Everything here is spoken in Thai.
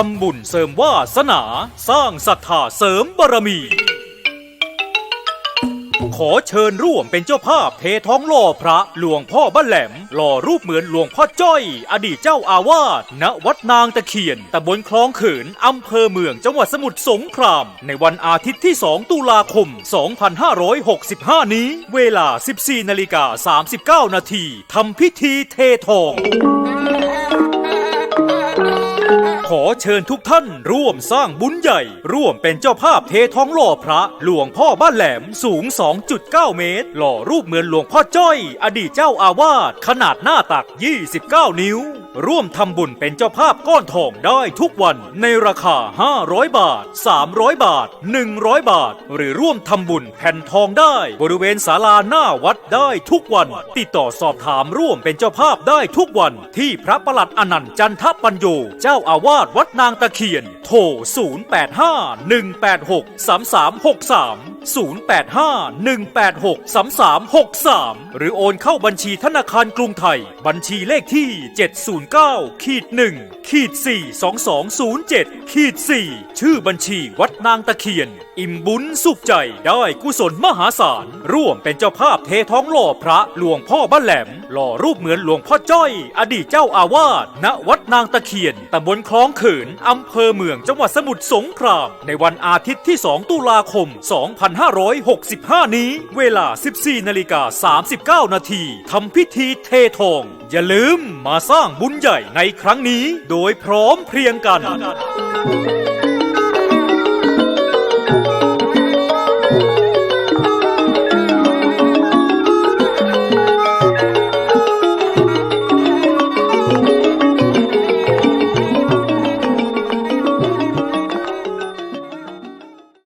ทำบุญเสริมวาสนา สร้างศรัทธาเสริมบารมี ขอเชิญร่วมเป็นเจ้าภาพเทท้องหล่อพระหลวงพ่อบ้านแหลม หล่อรูปเหมือนหลวงพ่อจ้อย อดีตเจ้าอาวาสณวัดนางตะเคียนตำบลคลองเขินอำเภอเมืองจังหวัดสมุทรสงคราม ในวันอาทิตย์ที่ 2 ตุลาคม 2565 นี้ เวลา 14นาฬิกา39นาทีทำพิธีเททอง ขอเชิญทุกท่านร่วมสร้างบุญใหญ่ ร่วมเป็นเจ้าภาพเทท้องหล่อพระ หลวงพ่อบ้านแหลมสูง 2.9 เมตร หล่อรูปเหมือนหลวงพ่อจ้อย อดีตเจ้าอาวาสขนาดหน้าตัก 29 นิ้ว ร่วมทำบุญเป็นเจ้าภาพก้อนทองได้ทุกวันในราคา 500 บาท 300 บาท 100 บาท หรือร่วมทำบุญแผ่นทองได้ บริเวณศาลาหน้าวัดได้ทุกวัน ติดต่อสอบถามร่วมเป็นเจ้าภาพได้ทุกวัน ที่พระประหลัดอนันต์จันทปัญโยเจ้าอาวาสวัดนางตะเคียน โทร 085 186 3363 0851863363 หรือโอนเข้าบัญชีธนาคารกรุงไทย บัญชีเลขที่ 709ขีด1ขีด42207ขีด4ชื่อบัญชีวัดนางตะเคียน อิ่มบุญสุขใจได้กุศลมหาศาล ร่วมเป็นเจ้าภาพเทท้องหล่อพระหลวงพ่อบ้านแหลม หล่อรูปเหมือนหลวงพ่อจ้อย อดีตเจ้าอาวาสณวัดนางตะเคียนตำบลคลองเขินอำเภอเมืองจังหวัดสมุทรสงคราม ในวันอาทิตย์ที่ 2 ตุลาคม 2 5 2565 นี้ เวลา 14นาฬิกา39 นาทีทำพิธีเททอง อย่าลืมมาสร้างบุญใหญ่ในครั้งนี้ โดยพร้อมเพรียงกัน